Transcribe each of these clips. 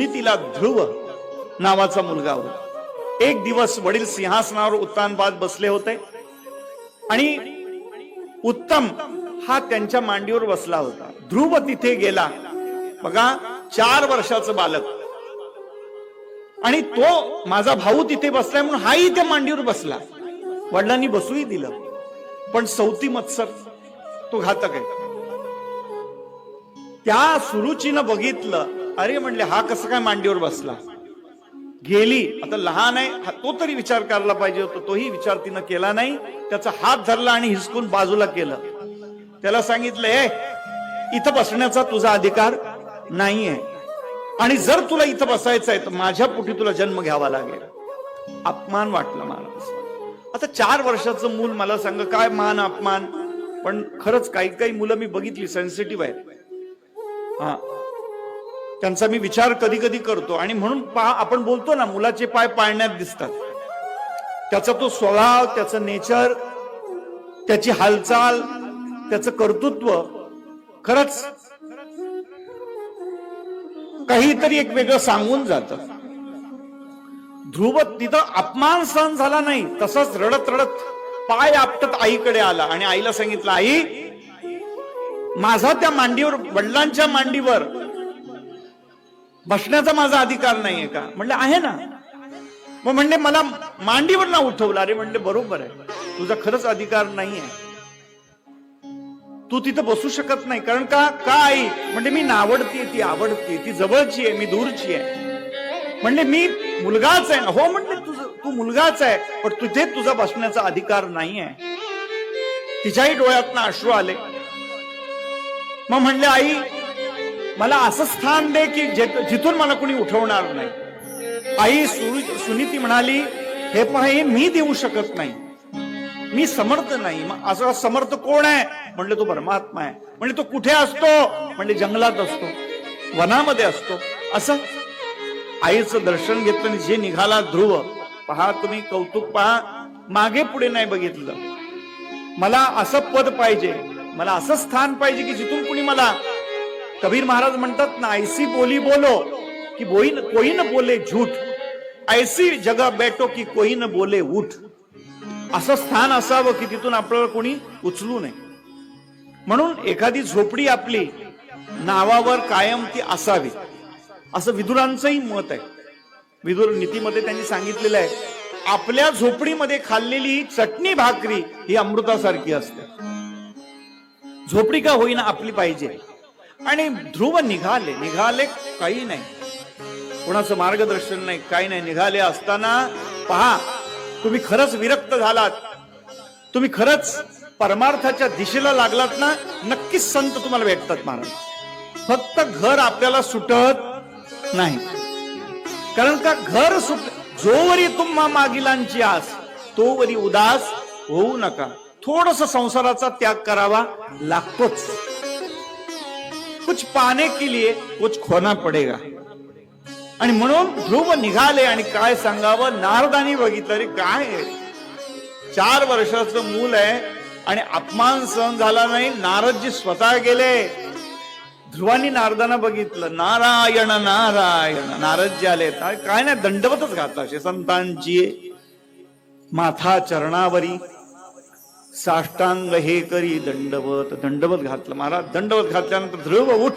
सुनीतीला ध्रुव नावाचा मुलगा होता. एक दिवस वडील सिंहासनावर उत्तानपात बसले होते आणि उत्तम हा त्यांच्या मांडीवर बसला होता. ध्रुव तिथे गेला. बघा चार वर्षाचं बालक. आणि तो माझा भाऊ तिथे बसलाय म्हणून हाही त्या मांडीवर बसला. वडिलांनी बसूही दिलं. पण सौती मत्सर तो घातक आहे. त्या सुरुचीनं बघितलं. अरे म्हणले हा कसं काय मांडीवर बसला? गेली. आता लहान आहे हा- तो तरी विचार करायला पाहिजे होता. तोही विचार तिनं केला नाही. त्याचा हात धरला आणि हिसकून बाजूला केलं. त्याला सांगितलं हे इथं बसण्याचा तुझा अधिकार नाहीये. आणि जर तुला इथं बसायचं आहे तर माझ्या पोटी तुला जन्म घ्यावा लागेल. अपमान वाटला मला. आता चार वर्षाचं मूल मला सांग काय मान अपमान? पण खरंच काही काही मुलं मी बघितली सेन्सिटिव्ह आहेत. हा. त्यांचा मी विचार कधी कधी करतो आणि म्हणून पहा आपण बोलतो ना मुलाचे पाय पाळण्यात दिसतात. त्याचा तो स्वभाव त्याचं नेचर त्याची हालचाल त्याचं कर्तृत्व खरंच काहीतरी एक वेगळं सांगून जात. ध्रुव तिथं अपमान सहन झाला नाही तसंच रडत रडत पाय आपटत आईकडे आला आणि आईला सांगितलं आई माझा त्या मांडीवर वडिलांच्या मांडीवर बसण्याचा माझा अधिकार नाहीये का? म्हणलं आहे ना. मग म्हणले मला मांडीवर ना उठवलं. अरे म्हणले बरोबर आहे. तुझा खरंच अधिकार नाहीये. तू तिथं बसू शकत नाही. कारण का? का आई? म्हणजे मी नावडतीये ती आवडती ती जवळची आहे मी दूरची आहे. म्हणजे मी मुलगाच आहे हो म्हणले तुझं तू मुलगाच आहे पण तुझे तुझा बसण्याचा अधिकार नाही आहे तिच्याही डोळ्यातनं अश्रू आले. मग म्हणले आई मला असं स्थान दे की जे- जिथून मला कोणी उठवणार नाही. आई सुनीती म्हणाली हे पण हे मी देऊ शकत नाही. मी समर्थ नाही. मग असं समर्थ कोण आहे? म्हणले तो परमात्मा आहे. म्हणजे तो कुठे असतो? म्हणजे जंगलात असतो. वनामध्ये असतो. असं आईचं दर्शन घेतलं आणि जे निघाला ध्रुव पहा तुम्ही कौतुक पहा. मागे पुढे नाही बघितलं. मला असं पद पाहिजे. मला असं स्थान पाहिजे की जिथून कुणी मला कबीर महाराज म्हणतात ना ऐसी बोली बोलो की बोई न, कोई न बोले झूठ. ऐसी जगा बैठो की कोई न बोले उठ असं स्थान असावं की तिथून आपल्याला कोणी उचलू नये. म्हणून एखादी झोपडी आपली नावावर कायम ती असावी. असं विदुरांचंही मत आहे. विदुर नीतीमध्ये त्यांनी सांगितलेलं आहे आपल्या झोपडीमध्ये खाल्लेली चटणी भाकरी ही अमृतासारखी असते. झोपडी का होईना आपली पाहिजे? आणि ध्रुव निघाले. निघाले काही नाही. कोणाचं मार्गदर्शन नाही काही नाही. निघाले असताना पहा तुम्ही खरंच विरक्त झालात. तुम्ही खरंच परमार्थाच्या दिशेला लागलात ना नक्कीच संत तुम्हाला भेटतात महाराज. फक्त घर आपल्याला सुटत नाही. कारण का घर सुट जोवरी तुम्हा मागिलांची आस तोवरी उदास होऊ नका. थोडस संसाराचा त्याग करावा लागतोच. कुछ पाने के लिए कुछ खोना पडेगा। आणि म्हणून ध्रुव निघाले आणि काय सांगावं? नारदानी बघितलं अरे काय चार वर्षाचं मूल आहे आणि अपमान सहन झाला नाही नारदजी स्वतः गेले. ध्रुवानी नारदाना बघितलं नारायण नारायण. नारदजी आले काय नाही दंडवतच घातला. संतांची माथा चरणावरी साष्टांग हे करी दंडवत दंडवत घातलं. महाराज, दंडवत घातल्यानंतर ध्रुव उठ.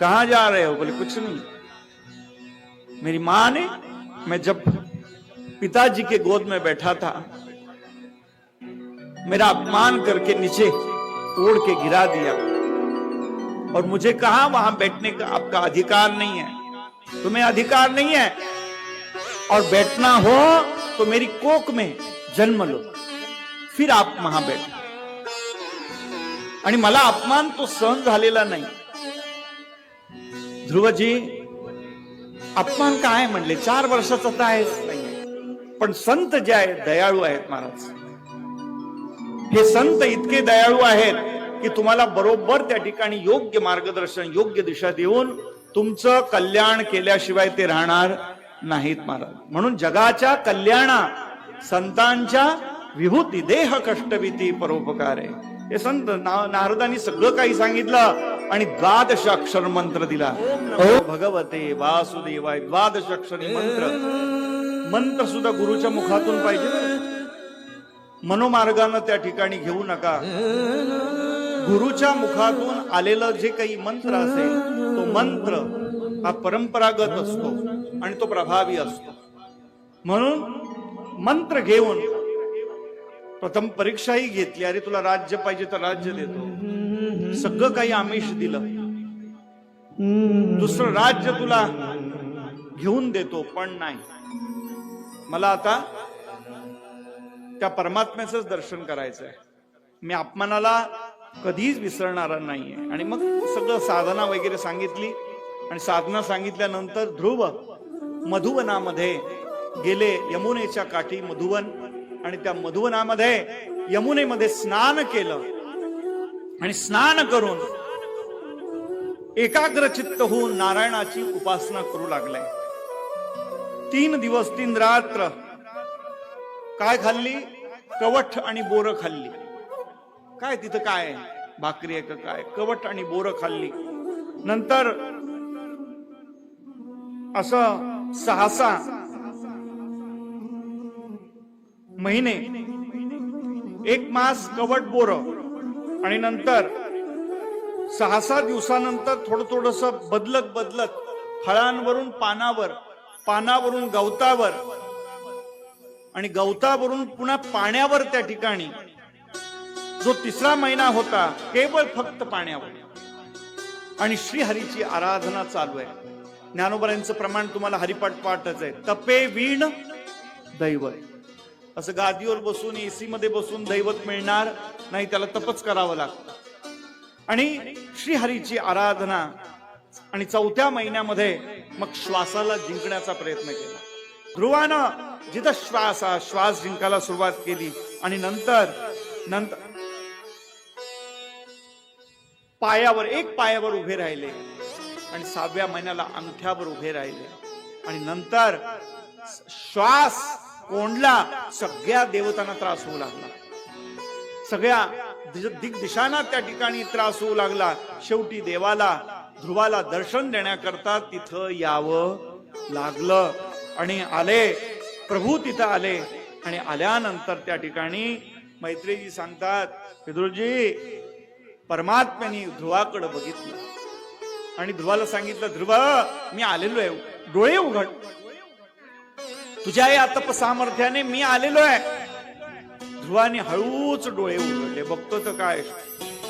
कहा जा रहे हो? बोले, कुछ नहीं. मेरी माँ ने मैं जब पिताजी के गोद में बैठा था, मेरा अपमान करके नीचे तोड़ के गिरा दिया। और मुझे कहा वहाँ बैठने का आपका अधिकार नहीं है? तुम्हें अधिकार नहीं है? और बैठना हो तो मेरी कोक में जन्म लो। फिर आप वहां आणि मला अपमान तो सहन झालेला नाही। ध्रुवजी अपमान काय म्हणले? चार वर्षाचा तर आहेच नाही। पण संत जे आहेत दयाळू आहेत महाराज। हे संत इतके दयाळू आहेत की तुम्हाला बरोबर त्या ठिकाणी योग्य मार्गदर्शन योग्य दिशा देऊन तुमचं कल्याण केल्याशिवाय ते राहणार नाहीत महाराज। म्हणून जगाच्या कल्याणा संतांच्या विभूती देह कष्टभीती परोपकार. आहे हे संत नारदांनी सगळं काही सांगितलं आणि द्वादश अक्षर मंत्र दिला. भगवते वासुदेवाय द्वादश अक्षरी मंत्र. मंत्र सुद्धा गुरुच्या मुखातून पाहिजे. मनोमार्गानं त्या ठिकाणी घेऊ नका. गुरुच्या मुखातून आलेलं जे काही मंत्र असेल तो मंत्र हा परंपरागत असतो आणि तो प्रभावी असतो. म्हणून मंत्र घेऊन प्रथम परीक्षाही घेतली. अरे तुला राज्य पाहिजे तर राज्य देतो. सगळं काही आमिष दिलं. दुसरं राज्य तुला घेऊन देतो पण नाही. मला आता त्या परमात्म्याच दर्शन करायचं आहे मी अपमानाला कधीच विसरणारा नाहीये. आणि मग सगळं साधना वगैरे सांगितली. आणि साधना सांगितल्यानंतर ध्रुव मधुवनामध्ये गेले. यमुनेच्या काठी मधुवन आणि त्या मधुवनामध्ये यमुनेमध्ये स्नान केलं. आणि स्नान करून एकाग्र चित्त होऊन नारायणाची उपासना करू लागले. तीन दिवस तीन रात्र काय खाल्ली? कवठ आणि बोर खाल्ली. काय तिथं काय? भाकरी आहे का काय? कवट आणि बोर खाल्ली. नंतर असं सहासा महिने. एक मास कवट बोर. आणि नंतर सहा सात दिवसानंतर थोडं थोडस बदलत बदलत फळांवरून पानावर पानावरून गवतावर आणि गवतावरून पुन्हा पाण्यावर त्या ठिकाणी. जो तिसरा महिना होता केवळ फक्त पाण्यावर. आणि श्रीहरीची आराधना चालू आहे. ज्ञानोबरांचं प्रमाण तुम्हाला हरिपाठ पाठच आहे. तपे वीण दैवत. असं गादीवर बसून एसी मध्ये बसून दैवत मिळणार नाही त्याला तपच करावं लागतं. आणि श्रीहरीची आराधना आणि चौथ्या महिन्यामध्ये मग श्वासाला जिंकण्याचा प्रयत्न केला. ध्रुवानं जिथं श्वास हा श्वास जिंकायला सुरुवात केली आणि नंतर नंतर पायावर एक पायावर उभे राहिले आणि सहाव्या महिन्याला अंगठ्यावर उभे राहिले. आणि नंतर श्वास कोंडला सगळ्या देवतांना त्रास होऊ लागला. सगळ्या दिग्दिशांना त्या ठिकाणी त्रास होऊ लागला. शेवटी देवाला ध्रुवाला दर्शन देण्याकरता तिथं यावं लागलं. आणि आले प्रभू तिथं आले. आणि आल्यानंतर त्या ठिकाणी मैत्रीजी सांगतात पितृजी परमात्म्याने ध्रुवाकडे बघितलं. आणि ध्रुवाला सांगितलं ध्रुव मी आलेलो आहे. डोळे उघड. तुझ्या या तपसामर्थ्याने मी आलेलो आहे. ध्रुवाने हळूच डोळे उघडले. बघतो तर काय?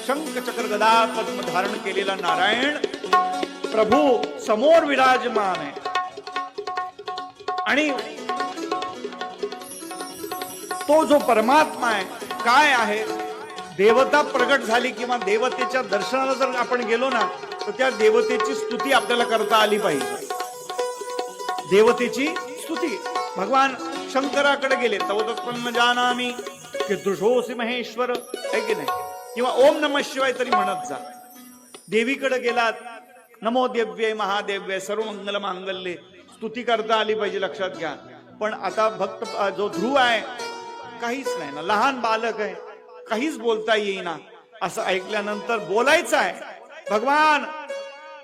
शंख चक्र गदा पद्म धारण केलेला नारायण प्रभू समोर विराजमान आहे. आणि तो जो परमात्मा आहे काय आहे? देवता प्रगट झाली किंवा देवतेच्या दर्शनाला जर आपण गेलो ना तर त्या देवतेची स्तुती आपल्याला करता आली पाहिजे. देवतेची स्तुती. भगवान शंकराकडे गेले तवदत्पन्न जानामी. की दृशोसी महेश्वर. आहे की नाही? किंवा ओम नम शिवाय तरी म्हणत जा. देवीकडे गेलात नमो देव्य महादेव्य सर्व मंगल मांगल्ये स्तुती करता आली पाहिजे लक्षात घ्या. पण आता भक्त जो ध्रुव आहे काहीच नाही ना. लहान बालक आहे काहीच बोलता येईना. असं ऐकल्यानंतर बोलायचं आहे भगवान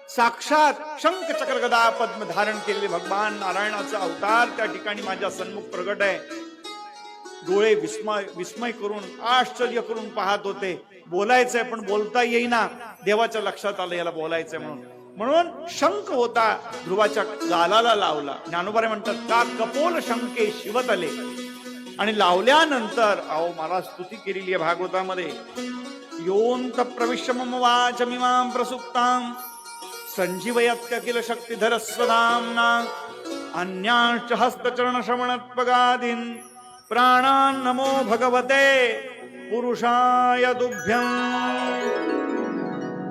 साक्षात शंख चक्र गदा पद्म धारण केलेले भगवान नारायणाचा अवतार त्या ठिकाणी माझ्या सन्मुख प्रगट आहे. डोळे विस्मय विस्मय करून आश्चर्य करून पाहत होते. बोलायचंय पण बोलता येईना. देवाच्या लक्षात आलं याला बोलायचंय म्हणून. म्हणून शंख होता ध्रुवाच्या गालाला लावला. ज्ञानोबारे म्हणतात का कपोल शंके शिवत आले? आणि लावल्यानंतर अहो मला स्तुती केलेली आहे भागवतामध्ये. योंत प्रविश्य मम वाचमिमां प्रसुप्ताम. संजीवयत्य किल शक्तिधर स्वधाम्ना अन्यांश्च हस्तचरण श्रवणत्वगादीन् प्राणान् नमो भगवते पुरुषाय तुभ्यं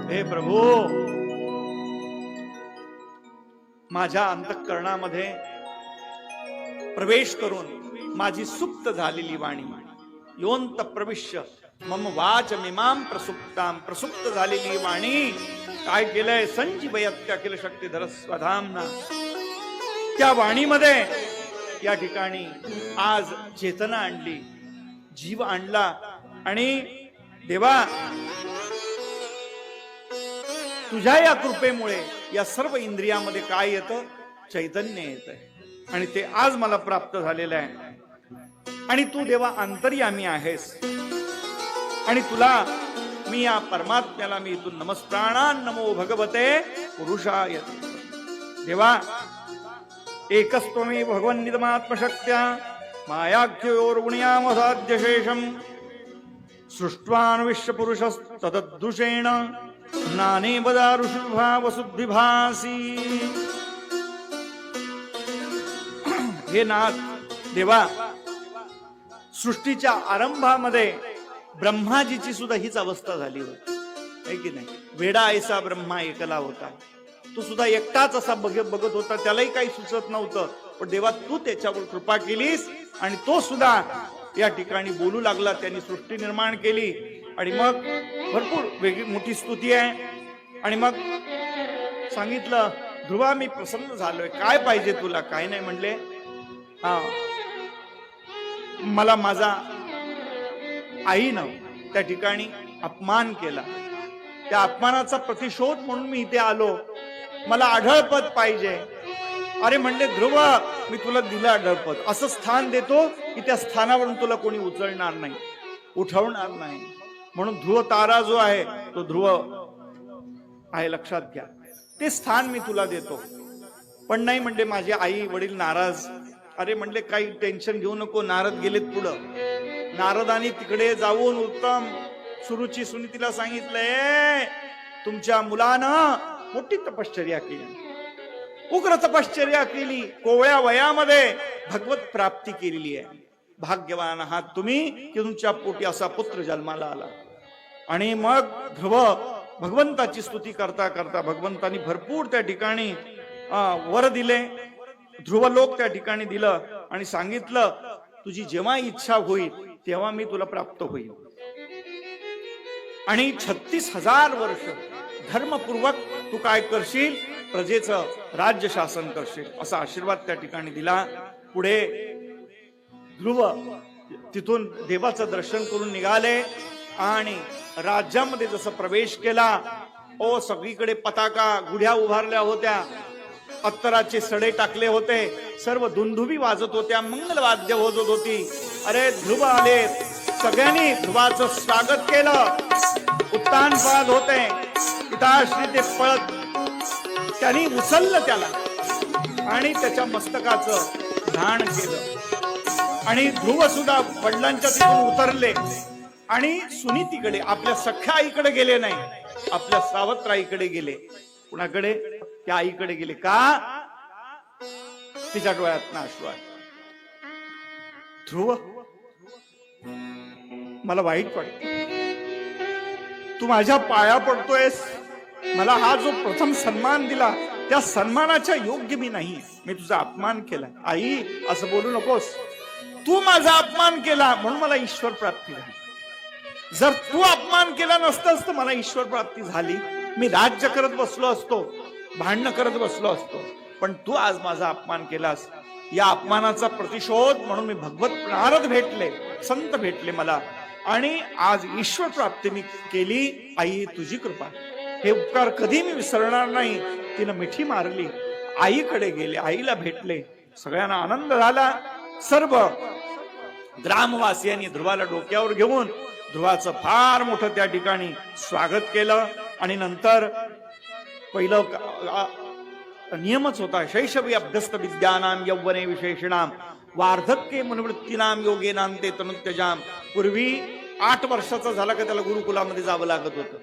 हे प्रभू माझ्या अंतःकरणामध्ये प्रवेश करून माझी सुप्त झालेली वाणी योंत प्रविश्य मम वाच मिमाम प्रसुप्ताम प्रसुप्त झालेली वाणी काय केलंय? संजीवयत्य अखिल शक्तीधर स्वधामना. त्या वाणीमध्ये या ठिकाणी आज चेतना आणली जीव आणला आणि देवा तुझ्या या कृपेमुळे या सर्व इंद्रियामध्ये काय येतं? चैतन्य येत आहे आणि ते आज मला प्राप्त झालेलं आहे. आणि तू देवा अंतर्यामी आहेस. आणि तुला मी या परमात्म्याला मी इथून नमस्प्राणा नमो भगवते पुरुषाय. देवा एकस्त्वमी भगवन निदमात्मशक्त्या मायाख्योर्गुण्यामसाध्यशेषम सृष्ट्वान्विश्य पुरुषस्तदद्दुषेण पुरुषस बदारुषुभा वसुद्धिभासी हे नाथ देवा सृष्टीच्या आरंभामध्ये ब्रह्माजीची सुद्धा हीच अवस्था झाली होती. है की नाही? वेडा ऐसा ब्रह्मा एकला होता. तो सुद्धा एकटाच असा बघ बघत होता. त्यालाही काही सुचत नव्हतं. पण देवा तू त्याच्यावर कृपा केलीस आणि तो सुद्धा या ठिकाणी बोलू लागला. त्यांनी सृष्टी निर्माण केली. आणि मग भरपूर वेगळी मोठी स्तुती आहे. आणि मग सांगितलं ध्रुवा मी प्रसन्न झालोय. काय पाहिजे तुला? काय नाही म्हणले. हा. मला माझा आईनं त्या ठिकाणी अपमान केला. त्या अपमानाचा प्रतिशोध म्हणून मी इथे आलो. मला आढळपद पाहिजे. अरे म्हणले ध्रुव मी तुला दिलं आढळपद असं स्थान देतो की त्या स्थानावरून तुला कोणी उचलणार नाही उठवणार नाही. म्हणून ध्रुव तारा जो आहे तो ध्रुव आहे लक्षात घ्या. ते स्थान मी तुला देतो. पण नाही म्हणले माझे आई वडील नाराज. अरे म्हणले काही टेन्शन घेऊ नको नारद गेलेत पुढं. नारदानी तिकडे जाऊन उत्तम सुरुची सुनीतीला सांगितलंय तुमच्या मुलानं मोठी तपश्चर्या केली. उग्र तपश्चर्या केली. कोवळ्या वयामध्ये भगवत प्राप्ती केलेली आहे. भाग्यवान आहात तुम्ही की तुमच्या पोटी असा पुत्र जन्माला आला. आणि मग ध्रुव भगवंताची स्तुती करता करता भगवंतानी भरपूर त्या ठिकाणी वर दिले. ध्रुव लोक त्या ठिकाणी दिलं आणि सांगितलं तुझी जेव्हा इच्छा होईल तेव्हा मी तुला प्राप्त होईल. आणि छत्तीस हजार वर्ष धर्मपूर्वक तू काय करशील? प्रजेचं राज्य शासन करशील. असा आशीर्वाद त्या ठिकाणी दिला. पुढे ध्रुव तिथून देवाचं दर्शन करून निघाले आणि राज्यामध्ये जसं प्रवेश केला ओ सगळीकडे पताका गुढ्या उभारल्या होत्या. अत्तराचे सडे टाकले होते. सर्व धुंधुबी वाजत होत्या. मंगल वाद्य वाजत होती. अरे ध्रुव आले. सगळ्यांनी ध्रुवाचं स्वागत केलं. उत्तान पाद होते. पिताश्री ते पळत त्यांनी उचललं त्याला आणि त्याच्या मस्तकाचं ध्यान केलं. आणि ध्रुव सुद्धा वडिलांच्या तिथून उतरले. आणि सुनीतीकडे आपल्या सख्या आईकडे गेले नाही. आपल्या सावत्राईकडे गेले. कुणाकडे? त्या आईकडे गेले. का? तिच्या डोळ्यात अश्रू ध्रुव मला वाईट वाटत तू माझ्या पाया पडतोयस. मला हा जो प्रथम सन्मान दिला त्या सन्मानाच्या योग्य मी नाही. मी तुझा अपमान केला आई असं बोलू नकोस. तू माझा अपमान केला म्हणून मला ईश्वर प्राप्ती झाली. जर तू अपमान केला नसतास तर मला ईश्वर प्राप्ती झाली. मी राज्य करत बसलो असतो भांडणं करत बसलो असतो. पण तू आज माझा अपमान केलास. या अपमानाचा प्रतिशोध म्हणून मी भगवत प्रारद भेटले संत भेटले मला. आणि आज ईश्वर प्राप्ती मी केली आई तुझी कृपा. हे उपकार कधी मी विसरणार नाही. तिनं मिठी मारली आईकडे गेले आईला भेटले. सगळ्यांना आनंद झाला. सर्व ग्रामवासियांनी ध्रुवाला डोक्यावर घेऊन ध्रुवाचं फार मोठं त्या ठिकाणी स्वागत केलं. आणि नंतर पहिलं नियमच होता शैशवी अभ्यस्त विद्यानाम यौवने विशेषणाम वार्धक्य मनवृत्तीनाम योगे नांते तनुत्यजाम पूर्वी आठ वर्षाचा झाला का त्याला गुरुकुलामध्ये जावं लागत होतं.